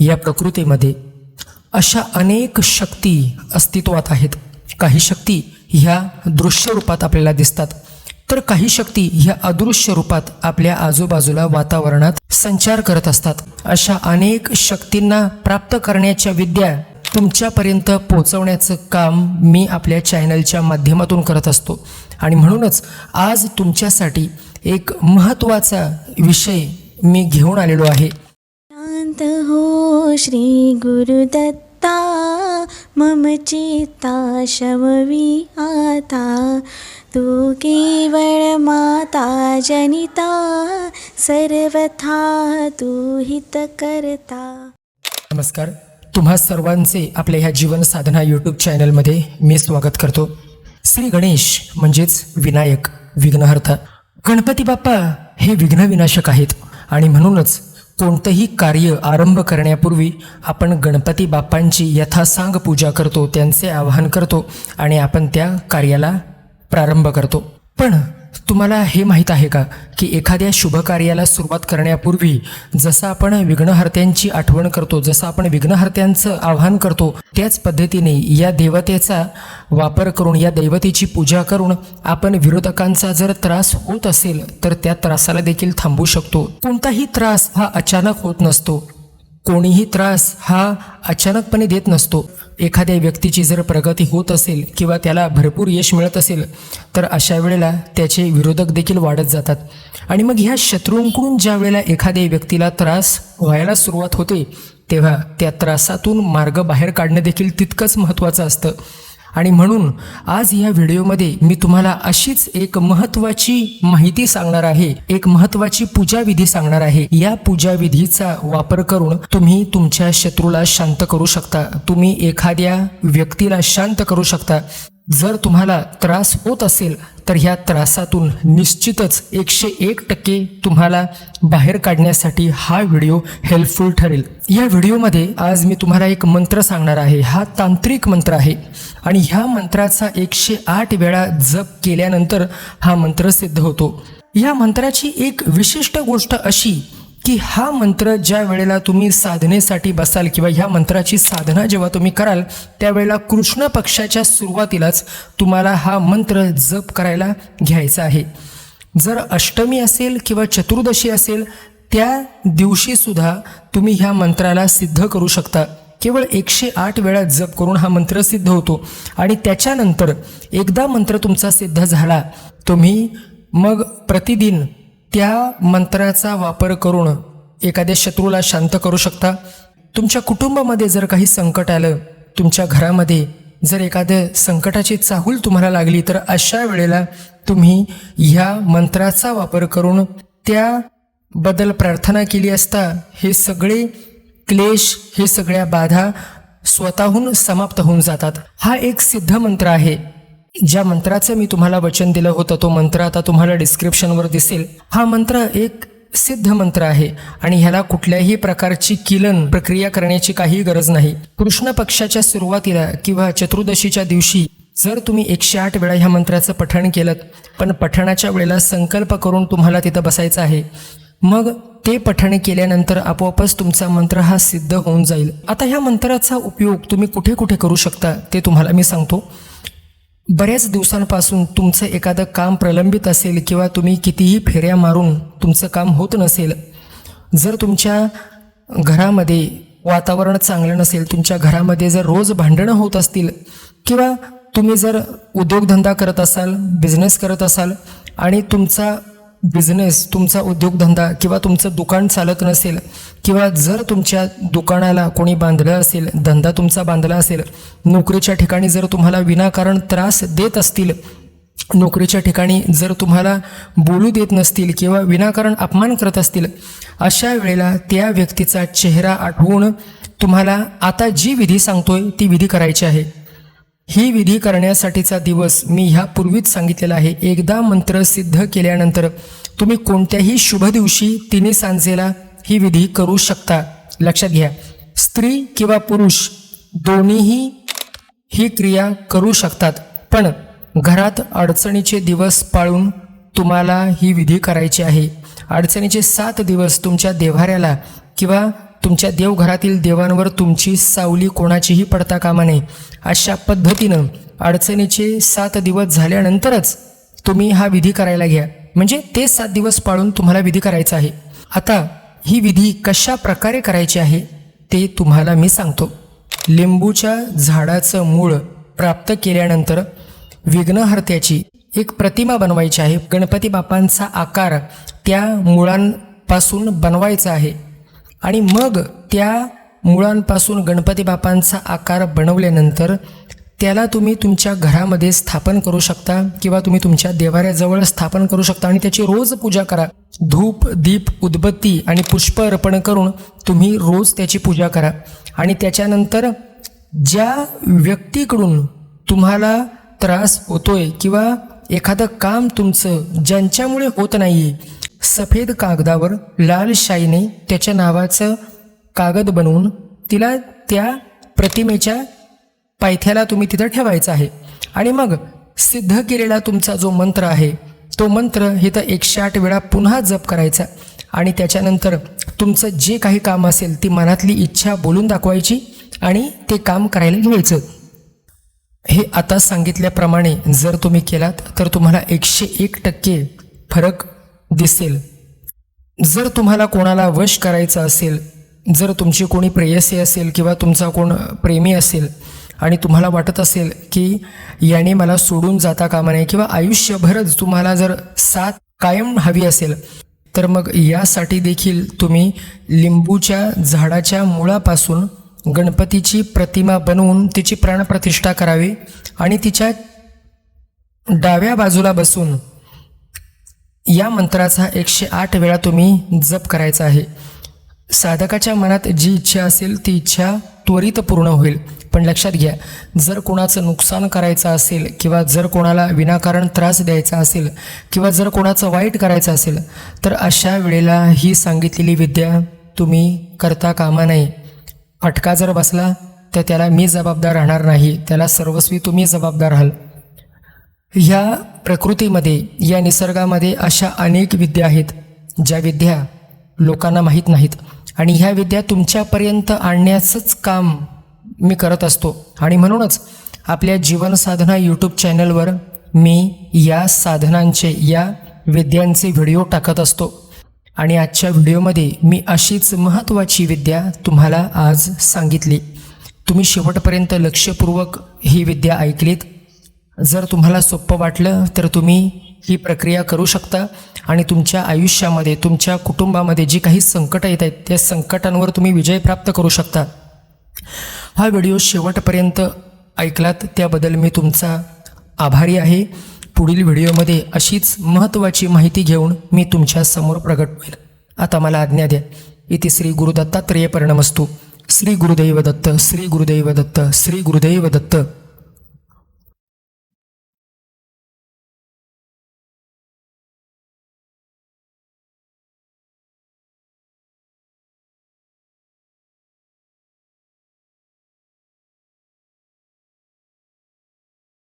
या प्रकृतीमध्ये अशा अनेक शक्ती अस्तित्वात आहेत. काही शक्ती ह्या दृश्य रूपात आपल्याला दिसतात. तर काही शक्ती ह्या अदृश्य रूपात आपल्या आजूबाजूला वातावरणात संचार करत असतात. अशा अनेक शक्तींना प्राप्त करण्याच्या विद्या तुमच्यापर्यंत पोहोचवण्याचं काम मी आपल्या चॅनलच्या माध्यमातून करत असतो. आणि म्हणूनच आज तुमच्यासाठी एक महत्त्वाचा विषय मी घेऊन आलेलो आहे. शांत हो श्री गुरुदत्ता मम चित्ता शमवी आता। तू केवळ माता जनिता सर्वथा तू हित करता नमस्कार तुम्हा सर्वांचे आपल्या ह्या जीवन साधना यूट्यूब चॅनलमध्ये मी स्वागत करतो. श्री गणेश म्हणजेच विनायक विघ्नहर्ता. गणपती बाप्पा हे विघ्नविनाशक आहेत आणि म्हणूनच कोणतंही कार्य आरंभ करण्यापूर्वी आपण गणपती बाप्पांची यथासांग पूजा करतो त्यांचे आवाहन करतो आणि आपण त्या कार्याला प्रारंभ करतो. पण तुम्हाला हे माहीत आहे का की एखाद्या शुभ कार्याला सुरुवात करण्यापूर्वी जसं आपण विघ्नहर्त्यांची आठवण करतो जसं आपण विघ्नहर्त्यांचं आवाहन करतो त्याच पद्धतीने या देवतेचा वापर करून या दैवतेची पूजा करून आपण विरोधकांचा जर त्रास होत असेल तर त्या त्रासाला देखील थांबू शकतो. कोणताही त्रास हा अचानक होत नसतो. कोणीही त्रास हा अचानकपणे देत नसतो. एखाद्या व्यक्तीची जर प्रगती होत असेल किंवा त्याला भरपूर यश मिळत असेल तर अशा वेळेला त्याचे विरोधक देखील वाढत जातात. आणि मग ह्या शत्रूंकडून ज्या वेळेला एखाद्या व्यक्तीला त्रास व्हायला सुरुवात होते तेव्हा त्या त्रासातून मार्ग बाहेर काढणं देखील तितकंच महत्त्वाचं असतं. आणि म्हणून आज या व्हिडिओमध्ये मी तुम्हाला अशीच एक महत्त्वाची माहिती सांगणार आहे एक महत्त्वाची पूजाविधी सांगणार आहे. या पूजाविधीचा वापर करून तुम्ही तुमच्या शत्रूला शांत करू शकता. तुम्ही एखाद्या व्यक्तीला शांत करू शकता. जर तुम्हाला त्रास होत असेल तर ह्या त्रासातून निश्चितच एकशे एक टक्के तुम्हाला बाहेर काढण्यासाठी हा व्हिडिओ हेल्पफुल ठरेल. या व्हिडिओमध्ये आज मी तुम्हाला एक मंत्र सांगणार आहे. हा तांत्रिक मंत्र आहे. आणि ह्या मंत्राचा एकशे आठ वेळा जप केल्यानंतर हा मंत्र सिद्ध होतो. या मंत्राची एक विशिष्ट गोष्ट अशी की हा मंत्र ज्या वेळेला तुम्ही साधनेसाठी बसाल किंवा ह्या मंत्राची साधना जेव्हा तुम्ही कराल त्यावेळेला कृष्ण पक्षाच्या सुरुवातीलाच तुम्हाला हा मंत्र जप करायला घ्यायचा आहे. जर अष्टमी असेल किंवा चतुर्दशी असेल त्या दिवशीसुद्धा तुम्ही ह्या मंत्राला सिद्ध करू शकता. केवळ एकशे आठ वेळा जप करून हा मंत्र सिद्ध होतो. आणि त्याच्यानंतर एकदा मंत्र तुमचा सिद्ध झाला तुम्ही मग प्रतिदिन त्या मंत्राचा वापर करून एखाद्या शत्रूला शांत करू शकता? तुमच्या कुटुंबामध्ये जर काही संकट आलं तुमच्या घरामध्ये जर एखादं संकटाची चाहूल तुम्हाला लागली तर अशा वेळेला तुम्ही ह्या मंत्राचा वापर करून त्याबद्दल प्रार्थना केली असता हे सगळे क्लेश हे सगळ्या बाधा स्वतःहून समाप्त होऊन जातात. हा एक सिद्ध मंत्र आहे. ज्या मंत्राचं मी तुम्हाला वचन दिलं होतं तो मंत्र आता तुम्हाला डिस्क्रिप्शनवर दिसेल. हा मंत्र एक सिद्ध मंत्र आहे आणि ह्याला कुठल्याही प्रकारची किलन प्रक्रिया करण्याची काही गरज नाही. कृष्ण पक्षाच्या सुरुवातीला किंवा चतुर्दशीच्या दिवशी जर तुम्ही एकशे आठ वेळा ह्या मंत्राचं पठण केलं पण पठणाच्या वेळेला संकल्प करून तुम्हाला तिथं बसायचं आहे. मग ते पठण केल्यानंतर आपोआपच तुमचा मंत्र हा सिद्ध होऊन जाईल. आता ह्या मंत्राचा उपयोग तुम्ही कुठे कुठे करू शकता ते तुम्हाला मी सांगतो. बऱ्याच दिवसांपासून तुमचं एखादं काम प्रलंबित असेल किंवा तुम्ही कितीही फेऱ्या मारून तुमचं काम होत नसेल जर तुमच्या घरामध्ये वातावरण चांगलं नसेल तुमच्या घरामध्ये जर रोज भांडणं होत असतील किंवा तुम्ही जर उद्योगधंदा करत असाल बिझनेस करत असाल आणि तुमचा बिझनेस तुमचा उद्योगधंदा किंवा तुमचं दुकान चालत नसेल किंवा जर तुमच्या दुकानाला कोणी बांधलं असेल धंदा तुमचा बांधला असेल नोकरीच्या ठिकाणी जर तुम्हाला विनाकारण त्रास देत असतील नोकरीच्या ठिकाणी जर तुम्हाला बोलू देत नसतील किंवा विनाकारण अपमान करत असतील अशा वेळेला त्या व्यक्तीचा चेहरा आठवून तुम्हाला आता जी विधी सांगतोय ती विधी करायची आहे. ही विधी करण्यासाठीचा दिवस मी ह्यापूर्वीच सांगितलेला आहे. एकदा मंत्र सिद्ध केल्यानंतर तुम्ही कोणत्याही शुभ दिवशी तिने सांजेला ही विधी करू शकता. लक्षात घ्या. स्त्री किंवा पुरुष दोन्हीही ही क्रिया करू शकतात. पण घरात अडचणीचे दिवस पाळून तुम्हाला ही विधी करायची आहे. अडचणीचे सात दिवस तुमच्या देव्हाऱ्याला किंवा तुमच्या देवघरातील देवांवर तुमची सावली कोणाचीही पडता कामा नये. अशा पद्धतीनं अडचणीचे सात दिवस झाल्यानंतरच तुम्ही हा विधी करायला घ्या. म्हणजे ते सात दिवस पाळून तुम्हाला विधी करायचा आहे. आता ही विधी कशा प्रकारे करायची आहे ते तुम्हाला मी सांगतो. लिंबूच्या झाडाचं मूळ प्राप्त केल्यानंतर विघ्नहर्त्याची एक प्रतिमा बनवायची आहे. गणपती बापांचा आकार त्या मुळांपासून बनवायचा आहे. आणि मग त्या मुळांपासून गणपती बापांचा आकार बनवल्यानंतर त्याला तुम्ही तुमच्या घरामध्ये स्थापन करू शकता किंवा तुम्ही तुमच्या देवाऱ्याजवळ स्थापन करू शकता आणि त्याची रोज पूजा करा. धूप दीप उदबत्ती आणि पुष्प अर्पण करून तुम्ही रोज त्याची पूजा करा. आणि त्याच्यानंतर ज्या व्यक्तीकडून तुम्हाला त्रास होतोय किंवा एखादं काम तुमचं ज्यांच्यामुळे होत नाही आहे सफेद कागदावर लाल शाईने त्याच्या नावाचं कागद बनवून तिला त्या प्रतिमेच्या पायथ्याला तुम्ही तिथं ठेवायचं आहे. आणि मग सिद्ध केलेला तुमचा जो मंत्र आहे तो मंत्र हे तर एकशे आठ वेळा पुन्हा जप करायचा. आणि त्याच्यानंतर तुमचं जे काही काम असेल ती मनातली इच्छा बोलून दाखवायची आणि ते काम करायला घ्यायचं. हे आता सांगितल्याप्रमाणे जर तुम्ही केलात तर तुम्हाला एकशे एक टक्के फरक दिसेल. जर तुम्हाला कोणाला वश करायचं असेल जर तुमची कोणी प्रेयसी असेल किंवा तुमचा कोण प्रेमी असेल आणि तुम्हाला वाटत असेल की याने मला सोडून जाता कामा नये किंवा आयुष्यभरच तुम्हाला जर साथ कायम हवी असेल तर मग यासाठी देखील तुम्ही लिंबूच्या झाडाच्या मुळापासून गणपतीची प्रतिमा बनवून तिची प्राणप्रतिष्ठा करावी आणि तिच्या डाव्या बाजूला बसून या मंत्राचा एकशे आठ वेळा तुम्ही जप करायचा आहे. साधकाच्या मनात जी इच्छा असेल ती इच्छा त्वरित पूर्ण होईल. पण लक्षात घ्या जर कोणाचं नुकसान करायचं असेल किंवा जर कोणाला विनाकारण त्रास द्यायचा असेल किंवा जर कोणाचं वाईट करायचं असेल तर अशा वेळेला ही सांगितलेली विद्या तुम्ही करता कामा नये. फटका जर बसला तर त्याला मी जबाबदार राहणार नाही. त्याला सर्वस्वी तुम्ही जबाबदार राहाल. ह्या प्रकृतीमध्ये या निसर्गामध्ये अशा अनेक विद्या आहेत ज्या विद्या लोकांना माहीत नाहीत. आणि ह्या विद्या तुमच्यापर्यंत आणण्याचंच काम मी करत असतो. आणि म्हणूनच आपल्या जीवन साधना यूट्यूब चॅनलवर मी या साधनांचे या विद्यांचे व्हिडिओ टाकत असतो. आणि आजच्या व्हिडिओमध्ये मी अशीच महत्त्वाची विद्या तुम्हाला आज सांगितली. तुम्ही शेवटपर्यंत लक्षपूर्वक ही विद्या ऐकलीत. जर तुम्हाला सोपं वाटलं तर तुम्ही ही प्रक्रिया करू शकता आणि तुमच्या आयुष्यामध्ये तुमच्या कुटुंबामध्ये जी काही संकटं येत आहेत त्या संकटांवर तुम्ही विजय प्राप्त करू शकता. हा व्हिडिओ शेवटपर्यंत ऐकलात त्याबद्दल मी तुमचा आभारी आहे. पुढील व्हिडिओमध्ये अशीच महत्त्वाची माहिती घेऊन मी तुमच्यासमोर प्रगट होईल. आता मला आज्ञा द्या. इथे श्री गुरुदत्तात्रेय परिणमस्तू श्री गुरुदैव दत्त श्री गुरुदैव दत्त श्री गुरुदैव दत्त.